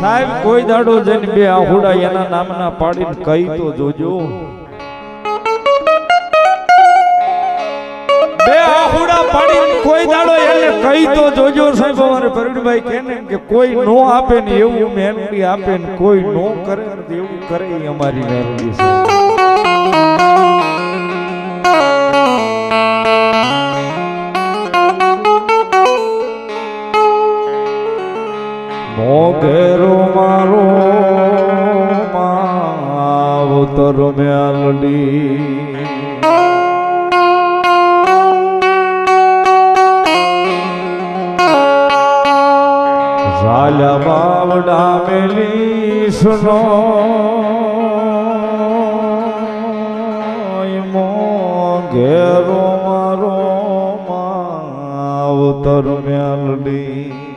સાહેબ, કોઈ દાડો જઈને બે આહુડા એના નામના પાડીને કહી તો જોજો. બે આહુડા પાડીને કોઈ દાડો એને કહી તો જોજો સાહેબ, અમારે પ્રવીણભાઈ કે ને કે કોઈ નો આપે ને એવું મહેનતી આપે ને કોઈ નો કરે એવું કરે અમારી મહેનતી છે મોઘેરો મારો માવતર મ્યાલડી ઝાલા બાવડા મેલી સુનો. મોઘેરો મારો માવતર મેલડી